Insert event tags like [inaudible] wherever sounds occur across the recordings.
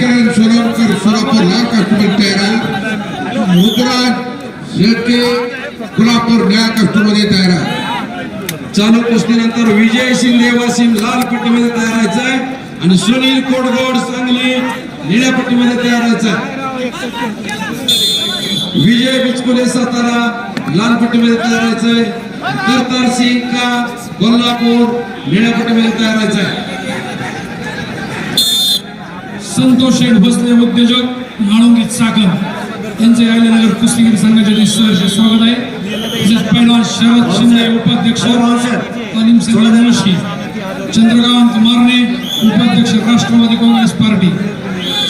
राजचरण सोलंकर सोलापूर तयार आहे मुद्राज शेळके कोल्हापूर निळ्या कास्टमध्ये तयार आहे चालू कुस्तीनंतर विजय शिंदे वाशिम लाल पट्टीमध्ये तयार व्हायचं आहे आणि सुनील कोडगोड सांगली निळ्या पट्टीमध्ये तयार व्हायचं आहे विजय बिचकुले सातारा, लाल पट्टी पट्टीमध्ये तयार व्हायचंय करतार सिंग का कोल्हापूर निळ्या पट्टीमध्ये तयार व्हायचंय संतोष शेठ भोसले उद्योजक म्हाळुंगीत सागर. यांचे अहिल्यानगर कुस्तीगीर संघाचे सहर्ष स्वागत आहे. तसेच पैलवान शरद शिंदे उपाध्यक्ष तालीम चंद्रकांत मारणे उपाध्यक्ष राष्ट्रवादी काँग्रेस पार्टी.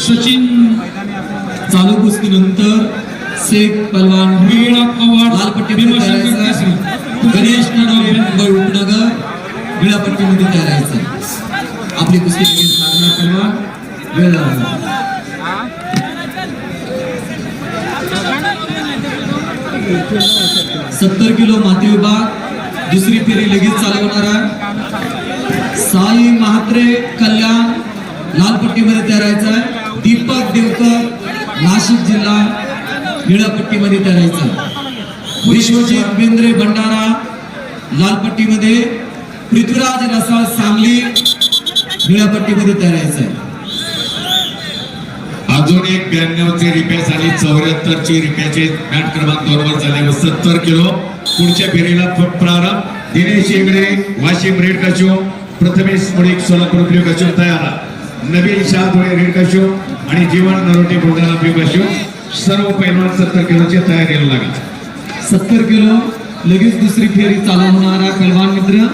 सचिन चालू कुस्तीनंतर शेख पलवान अवॉर्ड लालपट्टी भीमाशंकर केसरी. गणेश उपनगर विळापट्टीमध्ये तयारायचं आपली कुस्ती लगेच लागणार पलवान वेळ लागणार सत्तर किलो माती विभाग दुसरी फेरी लगेच चालवणार आहे. साई महात्रे कल्याण लालपट्टीमध्ये तयार तयारायचं आहे. दीपक देवकर नाशिक जिल्हा निळापट्टीमध्ये तयार तयारायचं आहे. विश्वजित बेंद्रे भंडारा लालपट्टीमध्ये पृथ्वीराज रसाळ सांगली निळापट्टीमध्ये तयार आहे. अजून एक ब्याण्णव चे झाली. चौऱ्याहत्तरची चौऱ्याहत्तर ची मॅट क्रमांक दोन झाले. व सत्तर किलो. पुढच्या फेरीला प्रारंभ. दिनेश इंगडे वाशिम रेड कशो. प्रथमेश मुळीक सोलापूर ब्ल्यू कशो तयार नवीन शाह धुळे रेड कशो. आणि जीवन नरोटे बुलढाणा ब्ल्यू कशो. सर्व पैलवान सत्तर किलोची तयारीला लागला. सत्तर किलो. लगेच दुसरी फेरी चालू होणार पैलवान मित्र.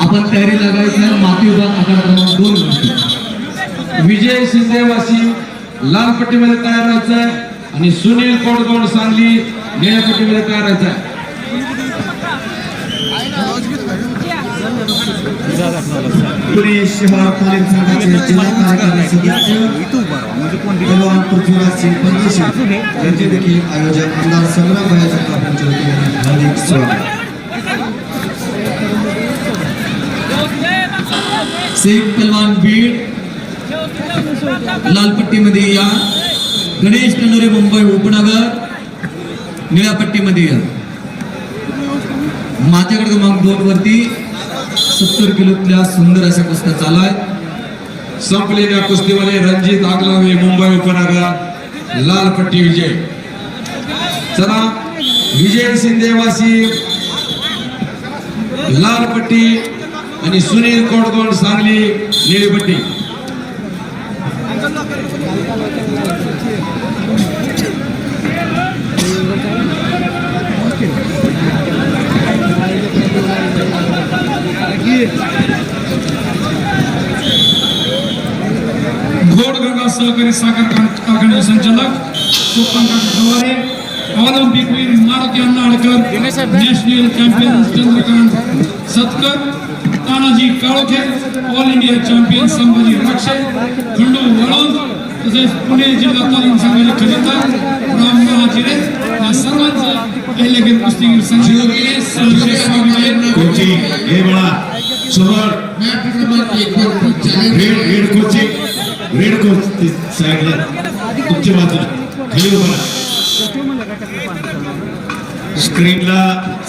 आपण तयारी लागायचं माती विभाग आकार क्रमांक दोन विजय शिंदे वाशिम लाल पट्टीमध्ये तयार व्हायचं आहे आणि सुनील कोडगोड सांगली निळ्या पट्टीमध्ये तयार व्हायचं आहे पुणे शहर तालीम संघाचे जिल्हा कार्यकारी सदस्य पृथ्वीराज सिंग परदेशी यांचे देखील आयोजक आमदार संग्राम भाई जगताप यांच्या वतीने हार्दिक स्वागत. बीड लाल पट्टीमध्ये या. गणेश ननोरे मुंबई उपनगर. निळ्या पट्टीमध्ये या. माझ्याकडे क्रमांक दोन वरती सत्तर किलोतल्या सुंदर अशा कुस्त्या चालू आहेत संपलेल्या कुस्तीमध्ये रणजित आगलावे मुंबई उपनगर. लाल पट्टी विजय. चला विजय शिंदेवासी लाल पट्टी आणि सुनील कोडगोंड सांगली निळी पट्टी. घोडगंगा सहकारी साखर कारखान्याचे संचालक सोपांकाका गवारे ऑलिम्पिक वीर Maruti Annalkar national champion Chandrakant Satkar Tanaji Kalokhe all India champion Sambhaji Rakshe Khandu Pune जिल्हा तालीम संघाचे खजिनदार राम महाजिरे या सर्वांचं अहिल्यागीर कुस्तीगीर संघटनेने सहर्ष स्वागत आहे कोचिंग हे बळा समोर मॅट क्रमांक एक वरती challenge raid raid coaching raid coach ते साईडला तुमच्या बाजूला खाली उभा राहा. स्क्रीनला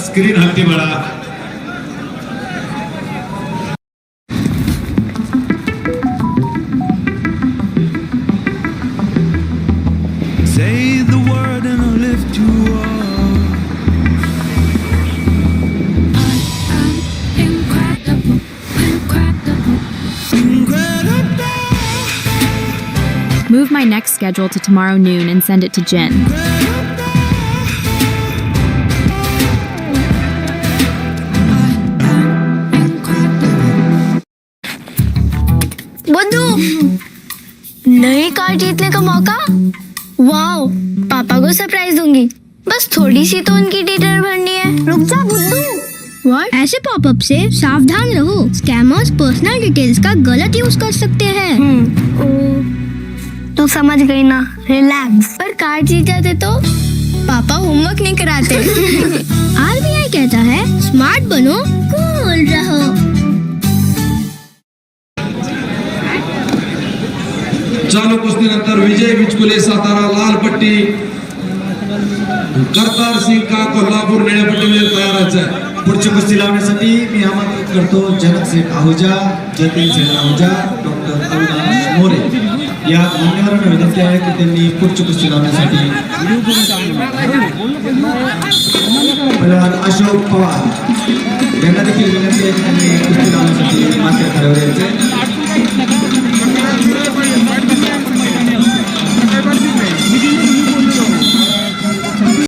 स्क्रीन हलते बाळा Move my next schedule to tomorrow noon and send it to Jin. नई कार जीतने का मौका? वाओ पापा को सरप्राइज़ दूँगी। बस थोड़ी सी तो उनकी डिटेल भरनी है। रुक जा बुद्धू व्हाट ऐसे पॉपअप से सावधान रहो। स्कैमर्स पर्सनल डिटेल्स का गलत यूज़ कर सकते हैं। तू समझ गई ना? रिलैक्स पर कार जीत जाते तो? पापा होमवर्क नहीं कराते। [laughs] आरबीआई कहता है स्मार्ट बनो कूल रहो. चालू कुस्तीनंतर विजय बिचकुले सातारा लाल पट्टी। करतार सिंग का कोल्हापूर निळ्या पट्टीमध्ये तयार व्हायचं आहे पुढची कुस्ती लावण्यासाठी मी आमंत्रित करतो जनक सेठ आहुजा जतीन सेठ आहुजा डॉक्टर अविनाश या मान्यवरांना विनंती आहे की त्यांनी पुढची पुष्टी लावण्यासाठी अशोक पवार यांना देखील विनंती आहे त्यांनी पुष्टी लावण्यासाठी मात्र ठरवले